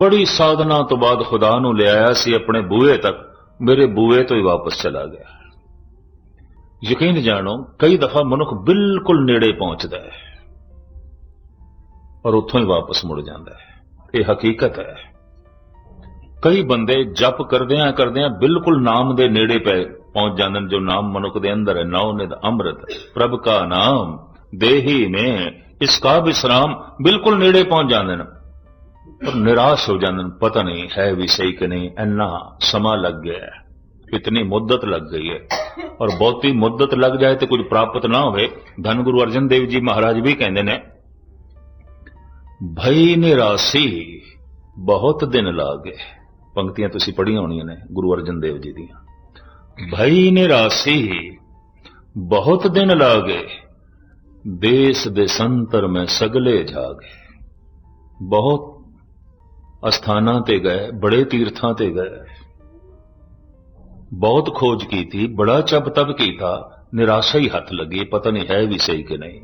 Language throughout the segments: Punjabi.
ਬੜੀ ਸਾਧਨਾ ਤੋਂ ਬਾਅਦ ਖੁਦਾ ਨੂੰ ਲਿਆਇਆ ਸੀ, ਆਪਣੇ ਬੂਹੇ ਤੱਕ, ਮੇਰੇ ਬੂਹੇ ਤੋਂ ਹੀ ਵਾਪਸ ਚਲਾ ਗਿਆ। ਯਕੀਨ ਜਾਣੋ, ਕਈ ਦਫਾ ਮਨੁੱਖ ਬਿਲਕੁਲ ਨੇੜੇ ਪਹੁੰਚਦਾ ਹੈ ਔਰ ਉੱਥੋਂ ਹੀ ਵਾਪਸ ਮੁੜ ਜਾਂਦਾ ਹੈ। ਇਹ ਹਕੀਕਤ ਹੈ। ਕਈ ਬੰਦੇ ਜਪ ਕਰਦਿਆਂ ਕਰਦਿਆਂ ਬਿਲਕੁਲ ਨਾਮ ਦੇ ਨੇੜੇ ਪੈ ਪਹੁੰਚ ਜਾਂਦੇ ਨੇ, ਜੋ ਨਾਮ ਮਨੁੱਖ ਦੇ ਅੰਦਰ ਹੈ। ਨਾਉ ਨਿਦ ਅੰਮ੍ਰਿਤ, ਪ੍ਰਭ ਕਾ ਨਾਮ, ਦੇਹੀ ਨੇ, ਇਸ ਕਾ ਵਿਸਰਾਮ ਬਿਲਕੁਲ ਨੇੜੇ ਪਹੁੰਚ ਜਾਂਦੇ ਨੇ। ਪਰ ਨਿਰਾਸ਼ ਹੋ ਜਾਂਦੇ ਨੇ, ਪਤਾ ਨਹੀਂ ਹੈ ਵੀ ਸਹੀ ਕਿ ਨਹੀਂ, ਇੰਨਾ ਸਮਾਂ ਲੱਗ ਗਿਆ ਕਿਤਨੀ ਮੁੱਦਤ ਲੱਗ ਗਈ ਹੈ। ਔਰ ਬਹੁਤੀ ਮੁੱਦਤ ਲੱਗ ਜਾਏ ਤੇ ਕੁਝ ਪ੍ਰਾਪਤ ਨਾ ਹੋਵੇ, ਧੰਨ ਗੁਰੂ ਅਰਜਨ ਦੇਵ ਜੀ ਮਹਾਰਾਜ ਵੀ ਕਹਿੰਦੇ ਨੇ, ਭਈ ਨਿਰਾਸੀ ਬਹੁਤ ਦਿਨ ਲਾ ਗਏ। ਪੰਕਤੀਆਂ ਤੁਸੀਂ ਪੜ੍ਹੀਆਂ ਹੋਣੀਆਂ ਨੇ ਗੁਰੂ ਅਰਜਨ ਦੇਵ ਜੀ ਦੀਆਂ। ਭਈ ਨਿਰਾਸੀ ਬਹੁਤ ਦਿਨ ਲਾ ਗਏ, ਦੇਸ ਦੇ ਸੰਤਰ ਮੈਂ ਸਗਲੇ ਜਾਗੇ। ਬਹੁਤ ਅਸਥਾਨਾਂ ਤੇ ਗਏ, ਬੜੇ ਤੀਰਥਾਂ ਤੇ ਗਏ। ਬਹੁਤ ਖੋਜ ਕੀਤੀ, ਬੜਾ ਚਪ ਤਪ ਕੀਤਾ, ਨਿਰਾਸ਼ਾ ਹੀ ਹੱਥ ਲੱਗੀ, ਪਤਾ ਨਹੀਂ ਹੈ ਵੀ ਸਹੀ ਕਿ ਨਹੀਂ।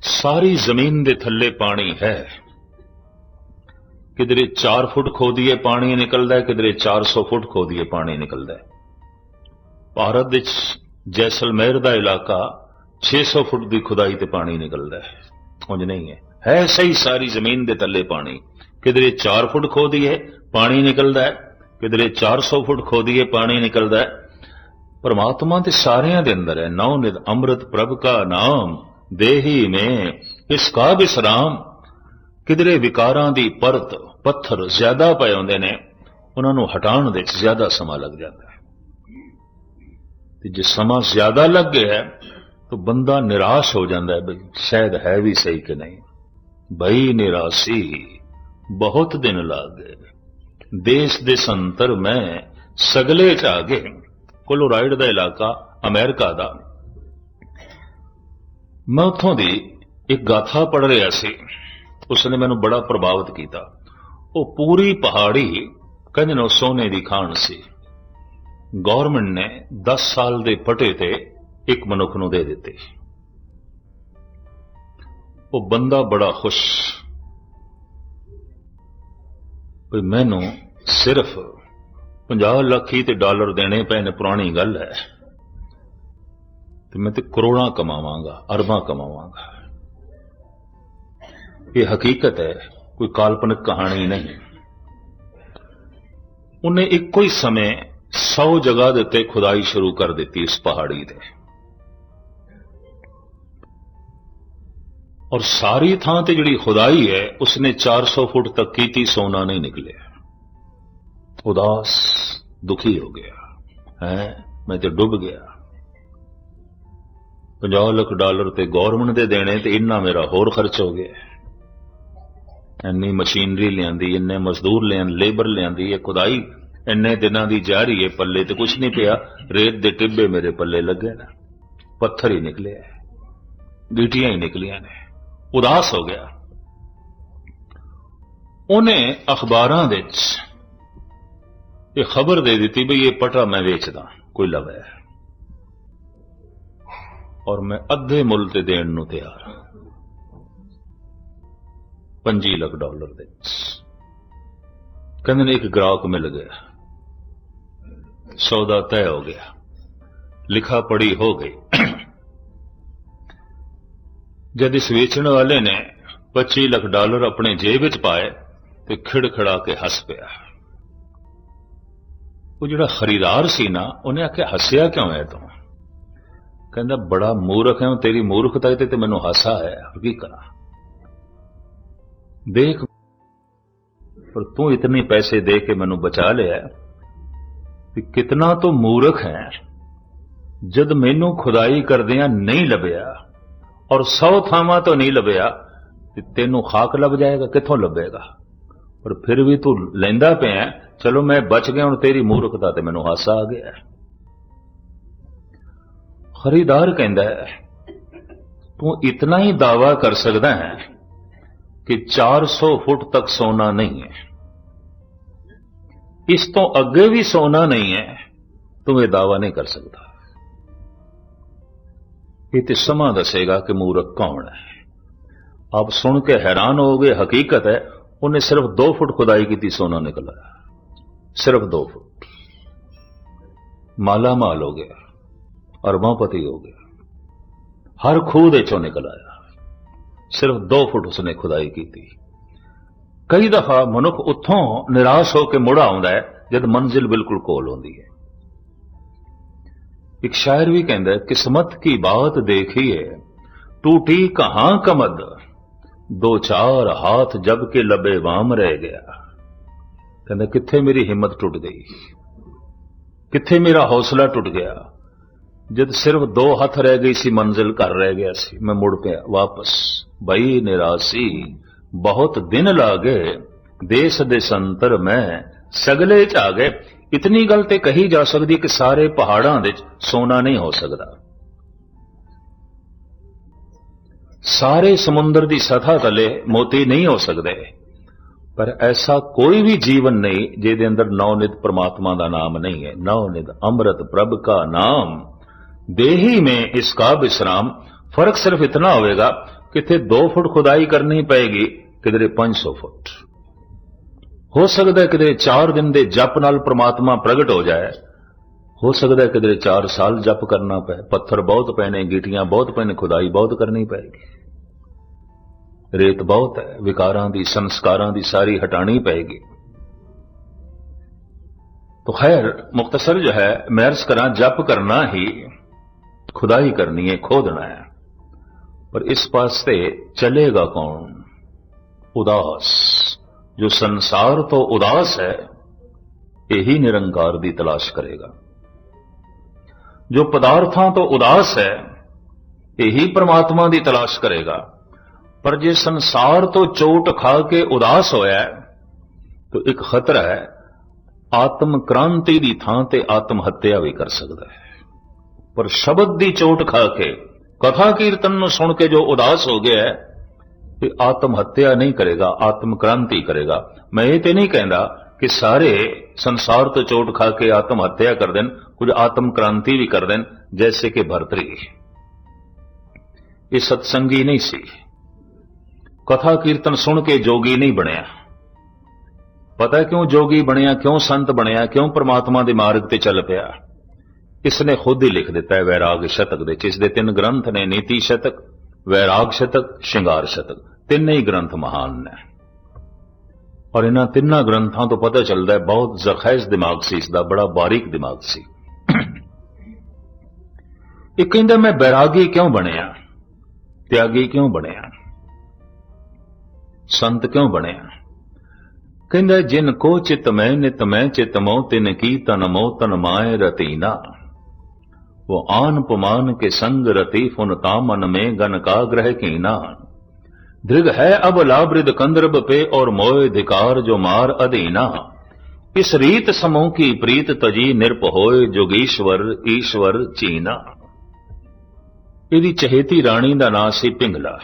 ਸਾਰੀ ਜ਼ਮੀਨ ਦੇ ਥੱਲੇ ਪਾਣੀ ਹੈ। ਕਿਧਰੇ 4 ਫੁੱਟ ਖੋਦੀਏ ਪਾਣੀ ਨਿਕਲਦਾ ਹੈ, ਕਿਧਰੇ 400 ਫੁੱਟ ਖੋਦੀਏ ਪਾਣੀ ਨਿਕਲਦਾ ਭਾਰਤ ਵਿੱਚ ਜੈਸਲਮੇਰ ਦਾ ਇਲਾਕਾ 600 ਫੁੱਟ ਦੀ ਖੁਦਾਈ ਤੇ ਪਾਣੀ ਨਿਕਲਦਾ ਹੈ। ਉਂਝ ਨਹੀਂ ਹੈ। ਹੈ ਸਹੀ ਸਾਰੀ ਜ਼ਮੀਨ ਦੇ ਥੱਲੇ ਪਾਣੀ। ਕਿਧਰੇ 4 ਫੁੱਟ ਖੋਦੀਏ ਪਾਣੀ ਨਿਕਲਦਾ ਹੈ। ਕਿਧਰੇ 400 ਫੁੱਟ ਖੋਦੀਏ ਪਾਣੀ ਨਿਕਲਦਾ ਹੈ। ਪਰਮਾਤਮਾ ਤੇ ਸਾਰਿਆਂ ਦੇ ਅੰਦਰ ਹੈ। ਨੌ ਨਿਦ ਅੰਮ੍ਰਿਤ ਪ੍ਰਭ ਕਾ ਨਾਮ, ਦੇਹੀ ਮੈਂ, ਇਸ ਕਾ ਵਿਸਰਾਮ ਕਿਧਰੇ ਵਿਕਾਰਾਂ ਦੀ ਪਰਤ, ਪੱਥਰ ਜ਼ਿਆਦਾ ਪਏ ਹੁੰਦੇ ਨੇ, ਉਹਨਾਂ ਨੂੰ ਹਟਾਉਣ ਦੇ ਵਿੱਚ ਜ਼ਿਆਦਾ ਸਮਾਂ ਲੱਗ ਜਾਂਦਾ ਹੈ। ਤੇ ਜੇ ਸਮਾਂ ਜ਼ਿਆਦਾ ਲੱਗ ਗਿਆ ਤਾਂ ਬੰਦਾ ਨਿਰਾਸ਼ ਹੋ ਜਾਂਦਾ ਹੈ ਬਈ ਸ਼ਾਇਦ ਹੈ ਵੀ ਸਹੀ ਕਿ ਨਹੀਂ। ਭਈ ਨਿਰਾਸੀ, ਬਹੁਤ ਦਿਨ ਲੱਗ। ਦੇਸ਼ ਦੇ ਸੰਤਰ ਮੈਂ ਸਗਲੇ ਚ ਆ ਗਏ ਕੋਲੋਰਾਈਡ ਦਾ ਇਲਾਕਾ ਅਮਰੀਕਾ ਦਾ। ਮੈਂ ਉੱਥੋਂ ਦੀ ਇੱਕ ਗਾਥਾ ਪੜ੍ਹ ਰਿਹਾ ਸੀ। ਉਸ ਨੇ ਮੈਨੂੰ ਬੜਾ ਪ੍ਰਭਾਵਿਤ ਕੀਤਾ। ਉਹ ਪੂਰੀ ਪਹਾੜੀ ਕਹਿੰਦੇ ਨੇ ਸੋਨੇ ਦੀ ਖਾਣ ਸੀ। ਗਵਰਨਮੈਂਟ ਨੇ 10 ਸਾਲ ਦੇ ਪਟੇ ਤੇ ਇੱਕ ਮਨੁੱਖ ਨੂੰ ਦੇ ਦਿੱਤੇ। ਉਹ ਬੰਦਾ ਬੜਾ ਖੁਸ਼। ਵੀ ਮੈਨੂੰ ਸਿਰਫ 50 ਲੱਖ ਹੀ ਤੇ ਡਾਲਰ ਦੇਣੇ ਪਏ ਨੇ, ਪੁਰਾਣੀ ਗੱਲ ਹੈ। ਤੇ ਮੈਂ ਤੇ ਕਰੋੜਾਂ ਕਮਾਵਾਂਗਾ, ਅਰਬਾਂ ਕਮਾਵਾਂਗਾ। ਇਹ ਹਕੀਕਤ ਹੈ, ਕੋਈ ਕਾਲਪਨਿਕ ਕਹਾਣੀ ਨਹੀਂ। ਉਹਨੇ ਇੱਕੋ ਹੀ ਸਮੇਂ 100 ਜਗ੍ਹਾ ਦੇ ਉੱਤੇ ਖੁਦਾਈ ਸ਼ੁਰੂ ਕਰ ਦਿੱਤੀ ਇਸ ਪਹਾੜੀ ਤੇ। ਔਰ ਸਾਰੀ ਥਾਂ ਤੇ ਜਿਹੜੀ ਖੁਦਾਈ ਹੈ, ਉਸਨੇ 400 ਫੁੱਟ ਤੱਕ ਕੀਤੀ, ਸੋਨਾ ਨਹੀਂ ਨਿਕਲਿਆ। ਉਦਾਸ, ਦੁਖੀ ਹੋ ਗਿਆ। ਹੈ, ਮੈਂ ਤੇ ਡੁੱਬ ਗਿਆ। 50 ਲੱਖ ਡਾਲਰ ਤੇ ਗਵਰਨਮੈਂਟ ਦੇ ਦੇਣੇ ਤੇ ਇੰਨਾ ਮੇਰਾ ਹੋਰ ਖਰਚ ਹੋ ਗਿਆ। ਇੰਨੀ ਮਸ਼ੀਨਰੀ ਲਿਆਂਦੀ, ਇੰਨੇ ਮਜ਼ਦੂਰ ਲਿਆਂ ਲੇਬਰ ਲਿਆਂਦੀ, ਇਹ ਖੁਦਾਈ, ਇੰਨੇ ਦਿਨਾਂ ਦੀ ਜਾ ਰਹੀ ਹੈ ਪੱਲੇ ਤੇ ਕੁਝ ਨਹੀਂ ਪਿਆ। ਰੇਤ ਦੇ ਟਿੱਬੇ ਮੇਰੇ ਪੱਲੇ ਲੱਗੇ ਨਾ। ਪੱਥਰ ਹੀ ਨਿਕਲੇ ਗੀਟੀਆਂ ਹੀ ਨਿਕਲੀਆਂ ਨੇ। ਉਦਾਸ ਹੋ ਗਿਆ। ਉਹਨੇ ਅਖਬਾਰਾਂ ਵਿੱਚ ਇਹ ਖਬਰ ਦੇ ਦਿੱਤੀ ਵੀ ਇਹ ਪਟਾ ਮੈਂ ਵੇਚਦਾ, ਕੋਈ ਲਵੇ। ਔਰ ਮੈਂ ਅੱਧੇ ਮੁੱਲ ਤੇ ਦੇਣ ਨੂੰ ਤਿਆਰ। ਹਾਂ 25 ਲੱਖ ਡਾਲਰ ਦੇ ਕਹਿੰਦੇ ਨੇ ਇੱਕ ਗ੍ਰਾਹਕ ਮਿਲ ਗਿਆ। ਸੌਦਾ ਤੈਅ ਹੋ ਗਿਆ। ਲਿਖਾ ਪੜੀ ਹੋ ਗਈ। ਜਦ ਇਸ ਵੇਚਣ ਵਾਲੇ ਨੇ 25 ਲੱਖ ਡਾਲਰ ਆਪਣੇ ਜੇਬ ਵਿੱਚ ਪਾਏ ਤੇ ਖਿੜਖੜਾ ਕੇ ਹੱਸ ਪਿਆ। ਉਹ ਜਿਹੜਾ ਖਰੀਦਾਰ ਸੀ ਨਾ, ਉਹਨੇ ਆਖਿਆ, ਹੱਸਿਆ ਕਿਉਂ ਹੈ ਤੂੰ? ਕਹਿੰਦਾ, ਬੜਾ ਮੂਰਖ ਹੈ ਤੇਰੀ ਮੂਰਖਤਾ ਤੇ ਤੇ ਮੈਨੂੰ ਹਾਸਾ ਹੈ ਕੀ ਕਰਾਂ? ਦੇਖ, ਪਰ ਤੂੰ ਇਤਨੇ ਪੈਸੇ ਦੇ ਕੇ ਮੈਨੂੰ ਬਚਾ ਲਿਆ ਕਿ ਕਿਤਨਾ ਤੂੰ ਮੂਰਖ ਹੈ ਜਦ ਮੈਨੂੰ ਖੁਦਾਈ ਕਰਦਿਆਂ ਨਹੀਂ ਲੱਭਿਆ ਔਰ 100 ਥਾਵਾਂ ਤੋਂ ਨਹੀਂ ਲੱਭਿਆ, ਤੇ ਤੈਨੂੰ ਖਾਕ ਲੱਭ ਜਾਏਗਾ, ਕਿੱਥੋਂ ਲੱਭੇਗਾ? ਔਰ ਫਿਰ ਵੀ ਤੂੰ ਲੈਂਦਾ ਪਿਆ ਚਲੋ ਮੈਂ ਬਚ ਗਿਆ, ਹੁਣ ਤੇਰੀ ਮੂਰਖਤਾ ਤੇ ਮੈਨੂੰ ਹਾਸਾ ਆ ਗਿਆ ਖਰੀਦਾਰ ਕਹਿੰਦਾ ਹੈ, ਤੂੰ ਇਤਨਾ ਹੀ ਦਾਵਾ ਕਰ ਸਕਦਾ ਹੈ ਕਿ 400 ਫੁੱਟ ਤੱਕ ਸੋਨਾ ਨਹੀਂ ਹੈ। ਇਸ ਤੋਂ ਅੱਗੇ ਵੀ ਸੋਨਾ ਨਹੀਂ ਹੈ, ਤੂੰ ਇਹ ਦਾਵਾ ਨਹੀਂ ਕਰ ਸਕਦਾ। ਇਹ ਤੇ ਸਮਾਂ ਦੱਸੇਗਾ ਕਿ ਮੂਰਖ ਕੌਣ ਹੈ ਆਪ ਸੁਣ ਕੇ ਹੈਰਾਨ ਹੋਗੇ ਹਕੀਕਤ ਹੈ ਉਹਨੇ ਸਿਰਫ 2 ਫੁੱਟ ਖੁਦਾਈ ਕੀਤੀ ਸੋਨਾ ਨਿਕਲ ਆਇਆ ਸਿਰਫ 2 ਫੁੱਟ ਮਾਲਾ ਮਾਲ ਹੋ ਗਿਆ ਅਰਬਾਂਪਤੀ ਹੋ ਗਿਆ ਹਰ ਖੂਹ ਦੇ ਚੋਂ ਨਿਕਲ ਆਇਆ ਸਿਰਫ 2 ਫੁੱਟ ਉਸਨੇ ਖੁਦਾਈ ਕੀਤੀ ਕਈ ਦਫਾ ਮਨੁੱਖ ਉੱਥੋਂ ਨਿਰਾਸ਼ ਹੋ ਕੇ ਮੁੜ ਆਉਂਦਾ ਹੈ ਜਦ ਮੰਜ਼ਿਲ ਬਿਲਕੁਲ ਕੋਲ ਹੁੰਦੀ ਹੈ ਇੱਕ ਸ਼ਾਇਰ ਵੀ ਕਹਿੰਦਾ ਹੈ ਕਿਸਮਤ ਕੀ ਬਾਤ ਦੇਖੀਏ ਟੂਟੀ ਕਹਾਂ ਕਮਦ ਦੋ ਚਾਰ ਹੱਥ ਜਬ ਕੇ ਲਬੇ ਵਾਮ ਰਹਿ ਗਿਆ ਕਹਿੰਦਾ ਕਿੱਥੇ ਮੇਰੀ ਹਿੰਮਤ ਟੁੱਟ ਗਈ ਕਿੱਥੇ ਮੇਰਾ ਹੌਸਲਾ ਟੁੱਟ ਗਿਆ ਜਦ ਸਿਰਫ ਦੋ ਹੱਥ ਰਹਿ ਗਈ ਸੀ ਮੰਜ਼ਿਲ ਘਰ ਰਹਿ ਗਿਆ ਸੀ ਮੈਂ ਮੁੜ ਪਿਆ ਵਾਪਸ ਬਈ ਨਿਰਾਸੀ ਬਹੁਤ ਦਿਨ ਲਾਗੇ ਦੇਸ਼ ਦੇ ਸੰਤਰ ਮੈਂ ਸਗਲੇ ਚ ਆ ਗਏ ਇਤਨੀ ਗੱਲ ਤੇ ਕਹੀ ਜਾ ਸਕਦੀ ਕਿ ਸਾਰੇ ਪਹਾੜਾਂ ਵਿੱਚ ਸੋਨਾ ਨਹੀਂ ਹੋ ਸਕਦਾ। ਸਾਰੇ ਸਮੁੰਦਰ ਦੀ ਸਥਾ ਥੱਲੇ ਮੋਤੀ ਨਹੀਂ ਹੋ ਸਕਦੇ। ਪਰ ਐਸਾ ਕੋਈ ਵੀ ਜੀਵਨ ਨਹੀਂ ਜਿਹਦੇ ਅੰਦਰ ਨੌਨਿਤ ਪ੍ਰਮਾਤਮਾ ਦਾ ਨਾਮ ਨਹੀਂ ਹੈ। ਨੌਨਿਤ ਅੰਮ੍ਰਿਤ ਪ੍ਰਭ ਦਾ ਨਾਮ। ਦੇਹੀ ਮੇ ਇਸ ਕਾ ਬਿਸਰਾਮ। ਫ਼ਰਕ ਸਿਰਫ ਇਤਨਾ ਹੋਵੇਗਾ, ਕਿਥੇ 2 ਫੁੱਟ ਖੁਦਾਈ ਕਰਨੀ ਪਏਗੀ, ਕਿਧਰੇ 500 ਫੁੱਟ। ਹੋ ਸਕਦਾ ਹੈ ਕਿਧਰੇ 4 ਦਿਨ ਦੇ ਜਪ ਨਾਲ ਪ੍ਰਮਾਤਮਾ ਪ੍ਰਗਟ ਹੋ ਜਾਏ ਹੋ ਸਕਦਾ ਹੈ ਕਿਧਰੇ 4 ਸਾਲ ਜਪ ਕਰਨਾ ਪਏ ਪੱਥਰ ਬਹੁਤ ਪਏ ਨੇ ਗੀਟੀਆਂ ਬਹੁਤ ਪਏ ਨੇ ਖੁਦਾਈ ਬਹੁਤ ਕਰਨੀ ਪਏਗੀ ਰੇਤ ਬਹੁਤ ਹੈ ਵਿਕਾਰਾਂ ਦੀ ਸੰਸਕਾਰਾਂ ਦੀ ਸਾਰੀ ਹਟਾਣੀ ਪਏਗੀ तो खैर मुख्तसर जो है मैं अर्ज करा जप करना ही खुदाई करनी है खोदना है पर इस वास्ते चलेगा कौन उदास ਜੋ ਸੰਸਾਰ ਤੋਂ ਉਦਾਸ ਹੈ, ਇਹੀ ਨਿਰੰਕਾਰ ਦੀ ਤਲਾਸ਼ ਕਰੇਗਾ। ਜੋ ਪਦਾਰਥਾਂ ਤੋਂ ਉਦਾਸ ਹੈ, ਇਹੀ ਪਰਮਾਤਮਾ ਦੀ ਤਲਾਸ਼ ਕਰੇਗਾ। ਪਰ ਜੇ ਸੰਸਾਰ ਤੋਂ ਚੋਟ ਖਾ ਕੇ ਉਦਾਸ ਹੋਇਆ ਤਾਂ ਇੱਕ ਖਤਰਾ ਹੈ, ਆਤਮ ਕ੍ਰਾਂਤੀ ਦੀ ਥਾਂ ਤੇ ਆਤਮ ਹੱਤਿਆ ਵੀ ਕਰ ਸਕਦਾ ਹੈ। ਪਰ ਸ਼ਬਦ ਦੀ ਚੋਟ ਖਾ ਕੇ, ਕਥਾ ਕੀਰਤਨ ਨੂੰ ਸੁਣ ਕੇ ਜੋ ਉਦਾਸ ਹੋ ਗਿਆ ਹੈ ਤੇ ਆਤਮ ਹੱਤਿਆ ਨਹੀਂ ਕਰੇਗਾ, ਆਤਮ ਕ੍ਰਾਂਤੀ ਕਰੇਗਾ। ਮੈਂ ਇਹ ਤੇ ਨਹੀਂ ਕਹਿੰਦਾ ਕਿ ਸਾਰੇ ਸੰਸਾਰ ਤੋਂ ਚੋਟ ਖਾ ਕੇ ਆਤਮ ਹੱਤਿਆ ਕਰ ਦੇਣ, ਕੁਝ ਆਤਮ ਕ੍ਰਾਂਤੀ ਵੀ ਕਰ ਦੇਣ, ਜੈਸੇ ਕਿ ਭਰਤਰੀ ਇਹ ਸਤਸੰਗੀ ਨਹੀਂ ਸੀ। ਕਥਾ ਕੀਰਤਨ ਸੁਣ ਕੇ ਜੋਗੀ ਨਹੀਂ ਬਣਿਆ। ਪਤਾ ਕਿਉਂ ਜੋਗੀ ਬਣਿਆ, ਕਿਉਂ ਸੰਤ ਬਣਿਆ, ਕਿਉਂ ਪ੍ਰਮਾਤਮਾ ਦੇ ਮਾਰਗ ਤੇ ਚੱਲ ਪਿਆ? ਇਸ ਨੇ ਖੁਦ ਹੀ ਲਿਖ ਦਿੱਤਾ ਹੈ, ਵੈਰਾਗ ਸ਼ਤਕ ਦੇ ਇਸ ਦੇ ਤਿੰਨ ਗ੍ਰੰਥ ਨੇ, ਨੀਤੀ ਸ਼ਤਕ ਵੈਰਾਗ ਸ਼ਤਕ, ਸ਼ਿੰਗਾਰ ਸ਼ਤਕ, ਤਿੰਨੇ ਹੀ ਗ੍ਰੰਥ ਮਹਾਨ ਨੇ। ਔਰ ਇਹਨਾਂ ਤਿੰਨਾਂ ਗ੍ਰੰਥਾਂ ਤੋਂ ਪਤਾ ਚੱਲਦਾ ਹੈ, ਬਹੁਤ ਜ਼ਖੈਜ਼ ਦਿਮਾਗ ਸੀ ਇਸ ਦਾ ਬੜਾ ਬਾਰੀਕ ਦਿਮਾਗ ਸੀ। ਇਹ ਕਹਿੰਦਾ, ਮੈਂ ਬੈਰਾਗੀ ਕਿਉਂ ਬਣਿਆ? ਤਿਆਗੀ ਕਿਉਂ ਬਣਿਆ? ਸੰਤ ਕਿਉਂ ਬਣਿਆ? ਕਹਿੰਦਾ, ਜਿਨ ਕੋ ਚਿਤ ਮੈਂ, ਨਿਤ ਮੈਂ ਚਿਤ ਮੋ, ਤਿਨ ਕੀ ਤਨ ਮੋ ਰਤੀਨਾ। वो आन पुमान के संग रति फुन तामन में गन का ग्रह कीना दृग है अब लाबृद कंद्रब पे और मोय धिकार जो मार अधीना इस रीत समूह की प्रीत तजी निरप होय जोगीश्वर ईश्वर चीना ਇਹਦੀ ਚਹੇਤੀ ਰਾਣੀ ਦਾ ਨਾਂ ਸੀ ਪਿੰਗਲਾ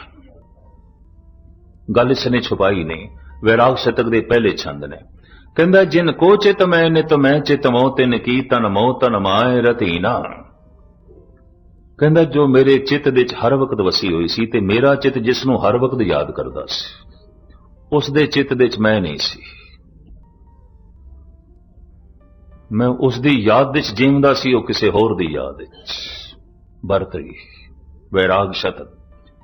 ਗੱਲ ਇਸ ਨੇ ਛੁਪਾਈ ਨਹੀਂ ਵੈਰਾਗ ਸ਼ਤਕ ਦੇ ਪਹਿਲੇ ਛੰਦ ਨੇ ਕਹਿੰਦਾ ਜਿਨ ਕੋ ਚਿਤ ਮੈਂ ਨਿਤ ਮੈਂ ਚਿਤ ਮੋ ਤਿਨ ਕੀ ਤਨ ਮੋ ਤਨ ਮਾਏ ਰਤੀਨਾ ਕਹਿੰਦਾ, ਜੋ ਮੇਰੇ ਚਿੱਤ ਦੇ ਵਿੱਚ ਹਰ ਵਕਤ ਵਸੀ ਹੋਈ ਸੀ ਤੇ ਮੇਰਾ ਚਿੱਤ ਜਿਸ ਨੂੰ ਹਰ ਵਕਤ ਯਾਦ ਕਰਦਾ ਸੀ, ਉਸ ਦੇ ਚਿੱਤ ਦੇ ਵਿੱਚ ਮੈਂ ਨਹੀਂ ਸੀ। ਮੈਂ ਉਸ ਦੀ ਯਾਦ ਵਿੱਚ ਜੀਵਦਾ ਸੀ, ਉਹ ਕਿਸੇ ਹੋਰ ਦੀ ਯਾਦ ਵਿੱਚ ਵਰਤਰੀ ਵੈਰਾਗ ਸ਼ਤਕ,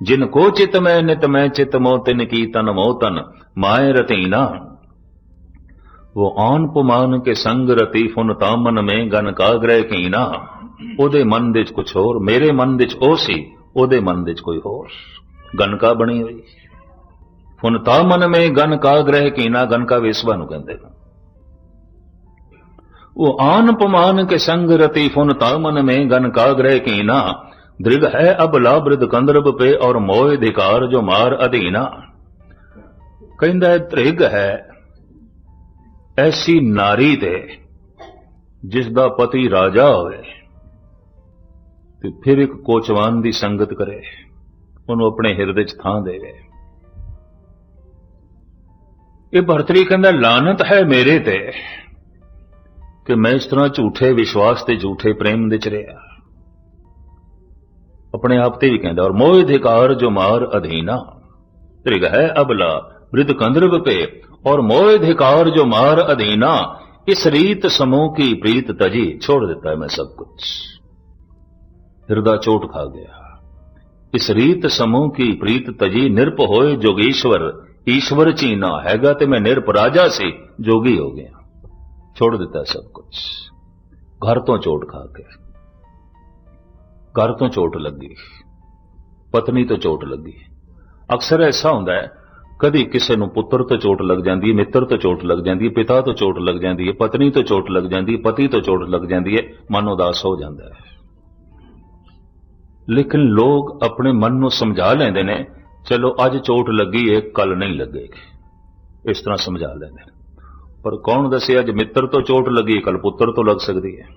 ਜਿਨ ਕੋ ਚਿਤ ਮੈਂ, ਨਿਤ ਮੈਂ ਚਿਤ ਮੋ, ਤਿਨ ਕੀ ਤਨ ਮੋ ਤਨ, ਮਾਏ ਰਤੀਨਾ ਉਹ ਆਨ ਪੁਮਾਨ ਕੇ ਸੰਗ ਰਤੀ ਫੁਨ ਤਾਮਨ ਮੈਂ ਗਨ ਕਾਗਰੇ ਉਹਦੇ ਮਨ ਦੇ ਵਿੱਚ ਕੁਝ ਹੋਰ, ਮੇਰੇ ਮਨ ਦੇ ਵਿੱਚ ਉਹ ਸੀ, ਉਹਦੇ ਮਨ ਦੇ ਵਿੱਚ ਕੋਈ ਹੋਰ। ਗਨਕਾ ਬਣੀ ਹੋਈ। ਫੁਨ ਤਾਮਨ ਮੇ ਗਨਕਾ ਕਾਗਰੇ ਕੀਨਾ ਗਨਕਾ ਵੇਸਵਾ ਨੂੰ ਕਹਿੰਦੇ ਉਹ ਆਨ ਪਮਾਨ ਕੇ ਸੰਗ ਰਤੀ ਫੁਨ ਤਾਮਨ ਮੈਂ ਗਨ ਕਾਗਰੇ ਕੀਨਾ ਦ੍ਰਿਗ ਹੈ ਅਬ ਲਾਬ੍ਰਿਦ ਕੰਦਰਬ ਪੇ ਔਰ ਮੋਹ ਅਧਿਕਾਰ ਜੋ ਮਾਰ ਅਧੀਨਾ। ਕਹਿੰਦਾ ਤ੍ਰਿਗ ਹੈ ਐਸੀ ਨਾਰੀ ਤੇ ਜਿਸ ਦਾ ਪਤੀ ਰਾਜਾ ਹੋਵੇ। ਤੇ ਫਿਰ ਇੱਕ ਕੋਚਵਾਨ ਦੀ ਸੰਗਤ ਕਰੇ। ਉਹਨੂੰ ਆਪਣੇ ਹਿਰਦੇ 'ਚ ਥਾਂ ਦੇਵੇ ਇਹ ਭਰਤਰੀ ਕਹਿੰਦਾ, ਲਾਨਤ ਹੈ ਮੇਰੇ ਤੇ ਕਿ ਮੈਂ ਇਸ ਤਰ੍ਹਾਂ ਝੂਠੇ ਵਿਸ਼ਵਾਸ ਤੇ ਝੂਠੇ ਪ੍ਰੇਮ ਦੇ ਚ ਰਿਹਾ। ਆਪਣੇ ਆਪ ਤੇ ਵੀ ਕਹਿੰਦਾ, ਔਰ ਮੋਹ ਅਧਿਕਾਰ ਜੋ ਮਾਰ ਅਧੀਨਾ, ਤ੍ਰਿਗ ਹੈ ਅਬਲਾ ਵ੍ਰਿਧ ਕੰਦਰਵ ਪੇ। ਔਰ ਮੋਹ ਅਧਿਕਾਰ ਜੋ ਮਾਰ ਅਧੀਨਾ, ਇਸ ਰੀਤ ਸਮੂਹ ਕੀ ਪ੍ਰੀਤ ਤਜੀ, ਛੋੜ ਦਿੱਤਾ ਮੈਂ ਸਭ ਕੁਝ हृदय चोट खा गया इस रीत समूह की प्रीत तजी निरप होए जोगेश्वर ईश्वर चीना हैगा ते मैं निरप राजा से जोगी हो गया छोड़ देता है सब कुछ घर तो चोट खा के घर तो चोट लगी ਪਤਨੀ ਤੋਂ ਚੋਟ ਲੱਗੀ ਅਕਸਰ ਐਸਾ ਹੁੰਦਾ ਹੈ ਕਦੀ ਕਿਸੇ ਨੂੰ ਪੁੱਤਰ ਤੋਂ ਚੋਟ ਲੱਗ ਜਾਂਦੀ ਹੈ ਮਿੱਤਰ ਤੋਂ ਚੋਟ ਲੱਗ ਜਾਂਦੀ ਹੈ ਪਿਤਾ ਤੋਂ ਚੋਟ ਲੱਗ ਜਾਂਦੀ ਹੈ ਪਤਨੀ ਤੋਂ ਚੋਟ ਲੱਗ ਜਾਂਦੀ ਹੈ ਪਤੀ ਤੋਂ ਚੋਟ ਲੱਗ ਜਾਂਦੀ ਹੈ ਮਨ ਉਦਾਸ ਹੋ ਜਾਂਦਾ ਹੈ ਲੇਕਿਨ ਲੋਕ ਆਪਣੇ ਮਨ ਨੂੰ ਸਮਝਾ ਲੈਂਦੇ ਨੇ, ਚਲੋ ਅੱਜ ਚੋਟ ਲੱਗੀ ਹੈ ਕੱਲ ਨਹੀਂ ਲੱਗੇਗੀ। ਇਸ ਤਰ੍ਹਾਂ ਸਮਝਾ ਲੈਂਦੇ ਨੇ। ਪਰ ਕੌਣ ਦੱਸੇ, ਅੱਜ ਮਿੱਤਰ ਤੋਂ ਚੋਟ ਲੱਗੀ ਕੱਲ ਪੁੱਤਰ ਤੋਂ ਲੱਗ ਸਕਦੀ ਹੈ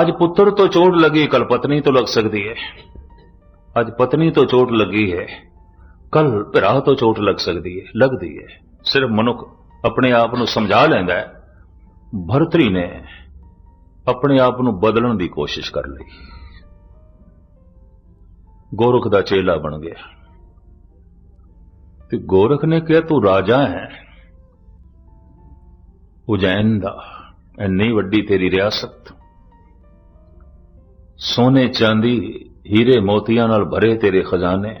ਅੱਜ ਪੁੱਤਰ ਤੋਂ ਚੋਟ ਲੱਗੀ ਕੱਲ ਪਤਨੀ ਤੋਂ ਲੱਗ ਸਕਦੀ ਹੈ ਅੱਜ ਪਤਨੀ ਤੋਂ ਚੋਟ ਲੱਗੀ ਹੈ ਕੱਲ ਭਰਾ ਤੋਂ ਚੋਟ ਲੱਗ ਸਕਦੀ ਹੈ ਲੱਗਦੀ ਹੈ ਸਿਰਫ ਮਨੁੱਖ ਆਪਣੇ ਆਪ ਨੂੰ ਸਮਝਾ ਲੈਂਦਾ ਹੈ ਭਰਤਰੀ ਨੇ ਆਪਣੇ ਆਪ ਨੂੰ ਬਦਲਣ ਦੀ ਕੋਸ਼ਿਸ਼ ਕਰ ਲਈ। ਗੋਰਖ ਦਾ ਚੇਲਾ ਬਣ ਗਿਆ। ਤੇ ਗੋਰਖ ਨੇ ਕਿਹਾ, ਤੂੰ ਰਾਜਾ ਹੈ। ਉਜੈਨ ਦਾ ਇੰਨੀ ਵੱਡੀ ਤੇਰੀ ਰਿਆਸਤ। ਸੋਨੇ ਚਾਂਦੀ, ਹੀਰੇ ਮੋਤੀਆਂ ਨਾਲ ਭਰੇ ਤੇਰੇ ਖਜ਼ਾਨੇ।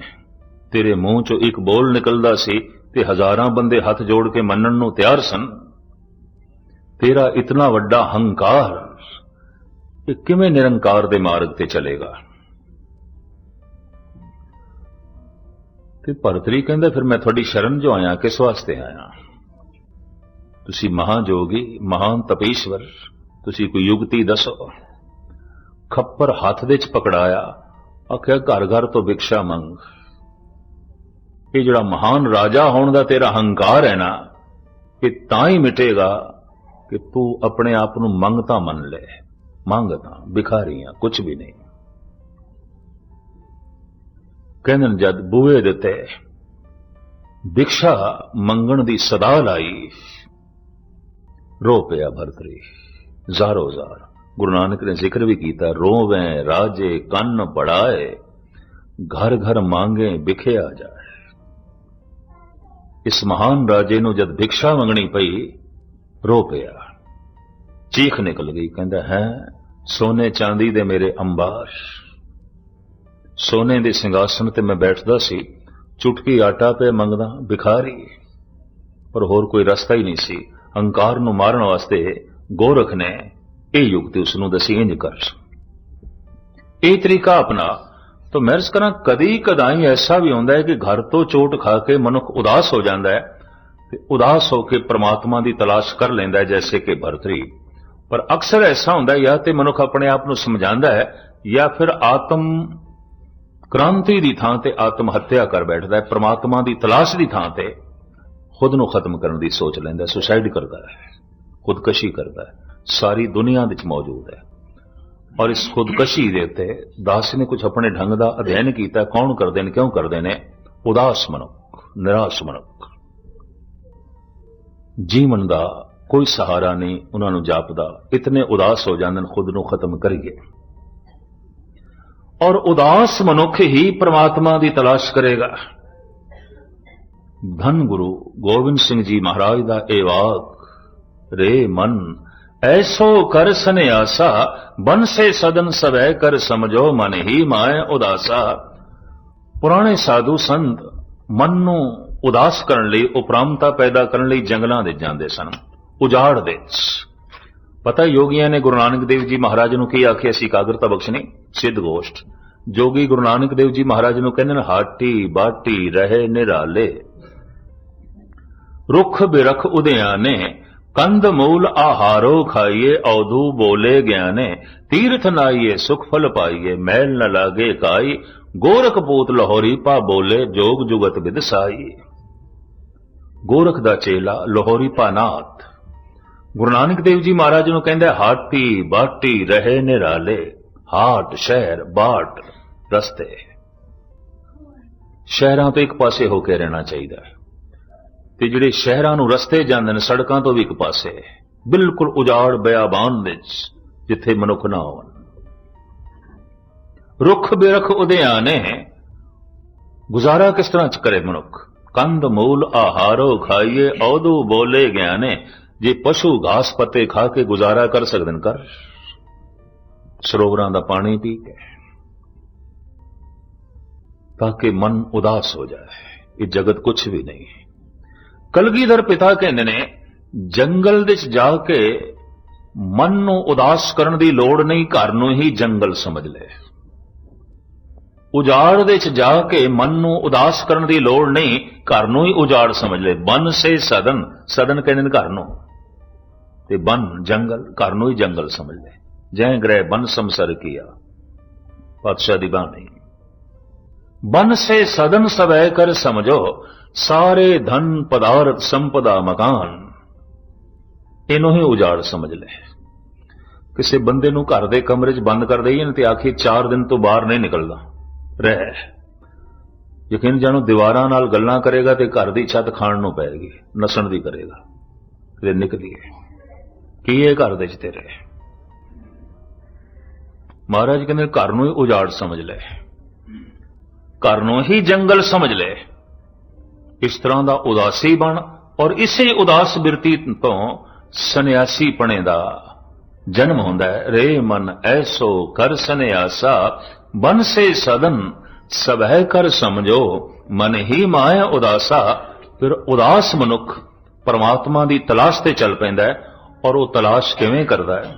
ਤੇਰੇ ਮੂੰਹ ਚੋਂ ਇੱਕ ਬੋਲ ਨਿਕਲਦਾ ਸੀ ਤੇ ਹਜ਼ਾਰਾਂ ਬੰਦੇ ਹੱਥ ਜੋੜ ਕੇ ਮੰਨਣ ਨੂੰ ਤਿਆਰ ਸਨ। ਤੇਰਾ ਇਤਨਾ ਵੱਡਾ ਹੰਕਾਰ, ਇਹ ਕਿਵੇਂ ਨਿਰੰਕਾਰ ਦੇ ਮਾਰਗ ਤੇ ਚਲੇਗਾ? ਤੇ ਭਰਤਰੀ ਕਹਿੰਦਾ, ਫਿਰ ਮੈਂ ਤੁਹਾਡੀ ਸ਼ਰਨ ਜੋ ਆਇਆ, ਕਿਸ ਵਾਸਤੇ ਆਇਆ? ਤੁਸੀਂ ਮਹਾਜੋਗੀ, ਮਹਾਨ ਤਪੀਸ਼ਵਰ, ਤੁਸੀਂ ਕੋਈ ਯੁਗਤੀ ਦੱਸੋ। ਖੱਪਰ ਹੱਥ ਦੇ ਚ ਪਕੜਾਇਆ, ਆਖਿਆ, ਘਰ ਘਰ ਤੋਂ ਭਿਕਸ਼ਾ ਮੰਗ। ਇਹ ਜਿਹੜਾ ਮਹਾਨ ਰਾਜਾ ਹੋਣ ਦਾ ਤੇਰਾ ਹੰਕਾਰ ਹੈ ਨਾ, ਇਹ ਤਾਂ ਹੀ ਮਿਟੇਗਾ ਕਿ ਤੂੰ ਆਪਣੇ ਆਪ ਨੂੰ ਮੰਗਤਾ ਮੰਨ ਲੈ ਮੰਗਤਾ ਭਿਖਾਰੀਆਂ ਕੁਝ ਵੀ ਨਹੀਂ। ਕਹਿੰਦੇ ਨੇ, ਜਦ ਬੂਏ ਦਿੱਤੇ ਭਿਕਸ਼ਾ ਮੰਗਣ ਦੀ ਸਦਾ ਲਾਈ, ਰੋ ਪਿਆ ਭਰਤਰੀ ਜ਼ਾਰੋ ਜ਼ਾਰ ਗੁਰੂ ਨਾਨਕ ਨੇ ਜ਼ਿਕਰ ਵੀ ਕੀਤਾ, ਰੋਵੇਂ ਰਾਜੇ ਕੰਨ ਪੜਾਏ, ਘਰ ਘਰ ਮੰਗੇ ਵਿਖਿਆ ਜਾਏ। ਇਸ ਮਹਾਨ ਰਾਜੇ ਨੂੰ ਜਦ ਭਿਕਸ਼ਾ ਮੰਗਣੀ ਪਈ, ਰੋ ਪਿਆ। ਚੀਖ ਨਿਕਲ ਗਈ, ਕਹਿੰਦਾ, ਹੈ, ਸੋਨੇ ਚਾਂਦੀ ਦੇ ਮੇਰੇ ਅੰਬਾਰ। ਸੋਨੇ ਦੇ ਸਿੰਘਾਸਨ ਤੇ ਮੈਂ ਬੈਠਦਾ ਸੀ। ਚੁਟਕੀ ਆਟਾ ਪੇ ਮੰਗਦਾ, ਭਿਖਾਰੀ। ਪਰ ਹੋਰ ਕੋਈ ਰਸਤਾ ਹੀ ਨਹੀਂ ਸੀ। ਹੰਕਾਰ ਨੂੰ ਮਾਰਨ ਵਾਸਤੇ ਗੋਰਖ ਨੇ ਇਹ ਯੁਕਤੀ ਉਸ ਨੂੰ ਦਸੀ, ਇੰਜ ਕਰ। ਇਹ ਤਰੀਕਾ ਆਪਣਾ ਤਾਂ ਮੈਂ ਅਰਜ਼ ਕਰਾਂ, ਕਦੀ ਕਦਾਈ ਐਸਾ ਵੀ ਹੁੰਦਾ ਹੈ ਕਿ ਘਰ ਤੋਂ ਚੋਟ ਖਾ ਕੇ ਮਨੁੱਖ ਉਦਾਸ ਹੋ ਜਾਂਦਾ ਹੈ ਤੇ ਉਦਾਸ ਹੋ ਕੇ ਪ੍ਰਮਾਤਮਾ ਦੀ ਤਲਾਸ਼ ਕਰ ਲੈਂਦਾ ਹੈ, ਜੈਸੇ ਕਿ ਭਰਤਰੀ। ਪਰ ਅਕਸਰ ਐਸਾ ਹੁੰਦਾ ਹੈ ਜਾਂ ਤੇ ਮਨੁੱਖ ਆਪਣੇ ਆਪ ਨੂੰ ਸਮਝਾਉਂਦਾ ਹੈ, ਜਾਂ ਫਿਰ ਆਤਮ ਕ੍ਰਾਂਤੀ ਦੀ ਥਾਂ ਤੇ ਆਤਮ ਹੱਤਿਆ ਕਰ ਬੈਠਦਾ ਹੈ, ਪ੍ਰਮਾਤਮਾ ਦੀ ਤਲਾਸ਼ ਦੀ ਥਾਂ ਤੇ ਖੁਦ ਨੂੰ ਖਤਮ ਕਰਨ ਦੀ ਸੋਚ ਲੈਂਦਾ ਹੈ, ਸੁਸਾਈਡ ਕਰਦਾ ਹੈ, ਖੁਦਕਸ਼ੀ ਕਰਦਾ ਹੈ, ਸਾਰੀ ਦੁਨੀਆ ਵਿੱਚ ਮੌਜੂਦ ਹੈ। ਔਰ ਇਸ ਖੁਦਕਸ਼ੀ ਦੇ ਉੱਤੇ ਦਾਸ ਨੇ ਕੁਝ ਆਪਣੇ ਢੰਗ ਦਾ ਅਧਿਐਨ ਕੀਤਾ, ਕੌਣ ਕਰਦੇ ਨੇ, ਕਿਉਂ ਕਰਦੇ ਨੇ? ਉਦਾਸ ਮਨੁੱਖ, ਨਿਰਾਸ਼ ਮਨੁੱਖ। ਜੀਵਨ ਦਾ ਕੋਈ ਸਹਾਰਾ ਨਹੀਂ ਉਹਨਾਂ ਨੂੰ ਜਾਪਦਾ, ਇਤਨੇ ਉਦਾਸ ਹੋ ਜਾਂਦੇ ਨੇ, ਖੁਦ ਨੂੰ ਖਤਮ ਕਰੀਏ। ਔਰ ਉਦਾਸ ਮਨੁੱਖ ਹੀ ਪ੍ਰਮਾਤਮਾ ਦੀ ਤਲਾਸ਼ ਕਰੇਗਾ। ਧੰਨ ਗੁਰੂ ਗੋਬਿੰਦ ਸਿੰਘ ਜੀ ਮਹਾਰਾਜ ਦਾ ਇਹ ਵਾਕ, ਰੇ ਮਨ, ਐਸੋ ਕਰ ਸੰਿਆਸਾ ਬੰਸੇ ਸਦਨ ਸਵੈ ਕਰ ਸਮਝੋ ਮਨ ਹੀ ਮਾਇ ਉਦਾਸਾ। ਪੁਰਾਣੇ ਸਾਧੂ ਸੰਤ ਮਨ ਨੂੰ ਉਦਾਸ ਕਰਨ ਲਈ, ਉਪਰਾਮਤਾ ਪੈਦਾ ਕਰਨ ਲਈ ਜੰਗਲਾਂ ਦੇ ਜਾਂਦੇ ਸਨ ਉਜਾੜ ਦੇ ਪਤਾ ਯੋਗੀਆਂ ਨੇ ਗੁਰੂ ਨਾਨਕ ਦੇਵ ਜੀ ਮਹਾਰਾਜ ਨੂੰ ਕੀ ਆਖਿਆ ਸੀ? ਕਾਗਰਤਾ ਬਖਸ਼ਣੀ, ਸਿੱਧ ਗੋਸ਼ਟ। ਜੋਗੀ ਗੁਰੂ ਨਾਨਕ ਦੇਵ ਜੀ ਮਹਾਰਾਜ ਨੂੰ ਕਹਿੰਦੇ ਨੇ, ਹਾਟੀ ਬਾਟੀ ਰਹੇ ਨਿਰਾਲੇ। ਰੁੱਖ ਬਿਰਖ ਉਦਿਆਨੇ ਕੰਦ ਮੂਲ ਆਹਾਰੋ ਖਾਈਏ, ਔਧੂ ਬੋਲੇ ਗਿਆਨੇ। ਤੀਰਥ ਨਾਈਏ, ਸੁਖ ਫਲ ਪਾਈਏ ਮਹਿਲ ਨ ਲਾਗੇ ਕਾਈ। ਗੋਰਖ ਪੂਤ ਲਾਹੌਰੀ ਪਾ ਬੋਲੇ, ਜੋਗ ਜੁਗਤ ਵਿਦਸਾਈ ਗੋਰਖ ਦਾ ਚੇਲਾ, ਲਾਹੌਰੀ ਪਾ ਨਾਥ। ਗੁਰੂ ਨਾਨਕ ਦੇਵ ਜੀ ਮਹਾਰਾਜ ਨੂੰ ਕਹਿੰਦਾ, ਹਾਟੀ ਬਾਟੀ ਰਹੇ ਨਿਰਾਲੇ, ਹਾਟ ਸ਼ਹਿਰ ਬਾਟ ਰਸਤੇ। ਸ਼ਹਿਰਾਂ ਤੋਂ ਇੱਕ ਪਾਸੇ ਹੋ ਕੇ ਰਹਿਣਾ ਚਾਹੀਦਾ ਤੇ ਜਿਹੜੇ ਸ਼ਹਿਰਾਂ ਨੂੰ ਰਸਤੇ ਜਾਂਦੇ ਨੇ, ਸੜਕਾਂ ਤੋਂ ਵੀ ਇੱਕ ਪਾਸੇ, ਬਿਲਕੁਲ ਉਜਾੜ ਬਿਆਬਾਨ ਵਿੱਚ, ਜਿੱਥੇ ਮਨੁੱਖ ਨਾ ਹੋਣ। ਰੁੱਖ ਬਿਰਖ ਉਦਿਆਨੇ ਗੁਜ਼ਾਰਾ ਕਿਸ ਤਰ੍ਹਾਂ ਚ ਕਰੇ ਮਨੁੱਖ? ਕੰਦ ਮੂਲ ਆਹਾਰੋ ਖਾਈਏ, ਔਦੂ ਬੋਲੇ ਗਿਆਨੇ ਜੇ ਪਸ਼ੂ ਘਾਸ ਪੱਤੇ ਖਾ ਕੇ ਗੁਜ਼ਾਰਾ ਕਰ ਸਕਦੇ ਨੇ ਕਰ, ਸਰੋਵਰਾਂ ਦਾ ਪਾਣੀ ਪੀ ਕੇ, ਤਾਂ ਕਿ ਮਨ ਉਦਾਸ ਹੋ ਜਾਏ। ਇਹ ਜਗਤ ਕੁਝ ਵੀ ਨਹੀਂ। ਕਲਗੀਧਰ ਪਿਤਾ ਕਹਿੰਦੇ ਨੇ, ਜੰਗਲ ਵਿੱਚ ਜਾ ਕੇ ਮਨ ਨੂੰ ਉਦਾਸ ਕਰਨ ਦੀ ਲੋੜ ਨਹੀਂ, ਘਰ ਨੂੰ ਹੀ ਜੰਗਲ ਸਮਝ ਲੈ। ਉਜਾੜ ਦੇ ਵਿੱਚ ਜਾ ਕੇ ਮਨ ਨੂੰ ਉਦਾਸ ਕਰਨ ਦੀ ਲੋੜ ਨਹੀਂ, ਘਰ ਨੂੰ ਹੀ ਉਜਾੜ ਸਮਝ ਲੈ। ਬਨ ਸੇ ਸਦਨ ਸਦਨ ਕਹਿੰਦੇ ਨੇ ਘਰ ਨੂੰ। ਤੇ ਬਨ ਜੰਗਲ, ਘਰ ਨੂੰ ਹੀ ਜੰਗਲ ਸਮਝ ਲੈ। ਜੈ ਗ੍ਰਹਿ ਬਨ ਸੰਸਰ ਕੀਆ, ਪਾਤਸ਼ਾਹ ਦੀ ਬਾਣੀ। ਬਨ ਸੇ ਸਦਨ ਸਵੈ ਕਰ ਸਮਝੋ, ਸਾਰੇ ਧਨ ਪਦਾਰਥ ਸੰਪਦਾ ਮਕਾਨ। ਇਹਨੂੰ ਹੀ ਉਜਾੜ ਸਮਝ ਲੈ। ਕਿਸੇ ਬੰਦੇ ਨੂੰ ਘਰ ਦੇ ਕਮਰੇ 'ਚ ਬੰਦ ਕਰ ਦੇਈਏ ਤੇ ਆਖੀ 4 ਦਿਨ ਤੋਂ ਬਾਹਰ ਨਹੀਂ ਨਿਕਲਦਾ। ਰਹਿ। ਯਕੀਨ ਜਾਣੋ, ਦੀਵਾਰਾਂ ਨਾਲ ਗੱਲਾਂ ਕਰੇਗਾ ਤੇ ਘਰ ਦੀ ਛੱਤ ਖਾਣ ਨੂੰ ਪਏਗੀ, ਨਸਣ ਦੀ ਕਰੇਗਾ। ਤੇ ਨਿਕਲੀਏ ਕੀ ਇਹ ਘਰ ਦੇ 'ਚ ਤੇਰੇ? ਮਹਾਰਾਜ ਕਹਿੰਦੇ, ਘਰ ਨੂੰ ਹੀ ਉਜਾੜ ਸਮਝ ਲੈ। ਘਰ ਨੂੰ ਹੀ ਜੰਗਲ ਸਮਝ ਲੈ। ਇਸ ਤਰ੍ਹਾਂ ਦਾ ਉਦਾਸੀ ਬਣ ਔਰ ਇਸੇ ਉਦਾਸ ਬਿਰਤੀ ਤੋਂ ਸੰਨਿਆਸੀ ਪਣੇ ਦਾ ਜਨਮ ਹੁੰਦਾ ਹੈ। ਰੇ ਮਨ ਐਸੋ ਕਰ ਸੰਨਿਆਸਾ, ਬਨ ਸੇ ਸਦਨ, ਸਭੈ ਕਰ ਸਮਝੋ, ਮਨ ਹੀ ਮਾਇਆ ਉਦਾਸਾ। ਫਿਰ ਉਦਾਸ ਮਨੁੱਖ ਪਰਮਾਤਮਾ ਦੀ ਤਲਾਸ਼ ਤੇ ਚੱਲ ਪੈਂਦਾ ਹੈ ਔਰ ਉਹ ਤਲਾਸ਼ ਕਿਵੇਂ ਕਰਦਾ ਹੈ?